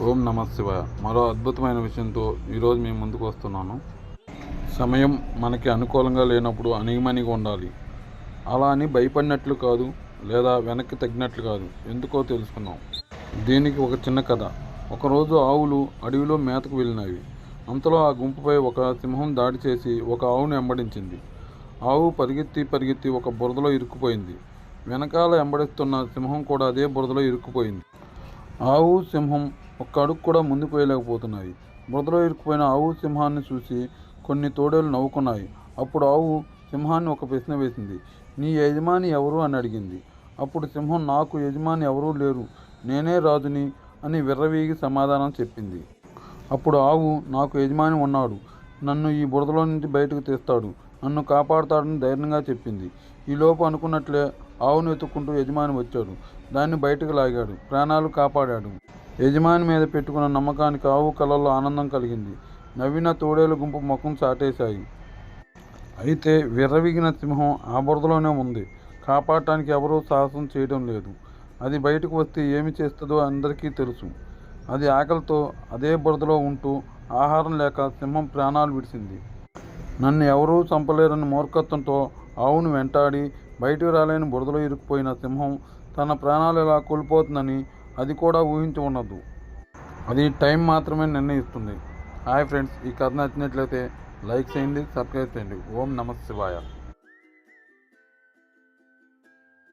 ఓం నమ శివాయ. మరో అద్భుతమైన విషయంతో ఈరోజు మేము ముందుకు వస్తున్నాను. సమయం మనకి అనుకూలంగా లేనప్పుడు అణిగిమణిగి ఉండాలి. అలా అని భయపడినట్లు కాదు లేదా వెనక్కి తగ్గినట్లు కాదు. ఎందుకో తెలుసుకుందాం. దీనికి ఒక చిన్న కథ. ఒకరోజు ఆవులు అడవిలో మేతకు వెళ్ళినవి అంతలో ఆ గుంపుపై ఒక సింహం దాడి చేసి ఒక ఆవును వెంబడించింది. ఆవు పరిగెత్తి పరిగెత్తి ఒక బురదలో ఇరుక్కుపోయింది. వెనకాల వెంబడిస్తున్న సింహం కూడా అదే బురదలో ఇరుక్కుపోయింది. ఆవు సింహం ఒక్క అడుగు కూడా ముందుకు వేయలేకపోతున్నాయి. బురదలో ఇరుక్కుపోయిన ఆవు సింహాన్ని చూసి కొన్ని తోడేలు నవ్వుకున్నాయి. అప్పుడు ఆవు సింహాన్ని ఒక ప్రశ్న వేసింది. నీ యజమాని ఎవరు? అని అడిగింది. అప్పుడు సింహం నాకు యజమాని ఎవరూ లేరు. నేనే రాజుని అని విర్రవీగి సమాధానం చెప్పింది. అప్పుడు ఆవు నాకు యజమాని ఉన్నాడు. నన్ను ఈ బురదలో నుంచి బయటకు తీస్తాడు. నన్ను కాపాడుతాడని ధైర్యంగా చెప్పింది. ఈలోపు అనుకున్నట్లే ఆవును ఎత్తుకుంటూ యజమాని వచ్చాడు. దాన్ని బయటకు లాగాడు. ప్రాణాలు కాపాడాడు. యజమాని మీద పెట్టుకున్న నమ్మకానికి ఆవు కళల్లో ఆనందం కలిగింది. నవ్విన తోడేలు గుంపు ముఖం చాటేశాయి. అయితే విర్రవిగిన సింహం ఆ బురదలోనే ఉంది. కాపాడటానికి ఎవరూ సాహసం చేయడం లేదు. అది బయటకు వస్తే ఏమి చేస్తుందో అందరికీ తెలుసు. అది ఆకలితో అదే బురదలో ఉంటూ ఆహారం లేక సింహం ప్రాణాలు విడిచింది. నన్ను ఎవరూ చంపలేరని మూర్ఖత్వంతో ఆవును వెంటాడి బయటకు రాలేని బురదలో ఇరుక్కుపోయిన సింహం తన ప్రాణాలు ఎలా కోల్పోతుందని అది కూడా ఊహించి ఉండదు అది టైం మాత్రమే నిర్ణయిస్తుంది. హాయ్ ఫ్రెండ్స్ ఈ కథ నచ్చినట్లయితే లైక్ చేయండి సబ్స్క్రైబ్ చేయండి. ఓం నమ శివాయ.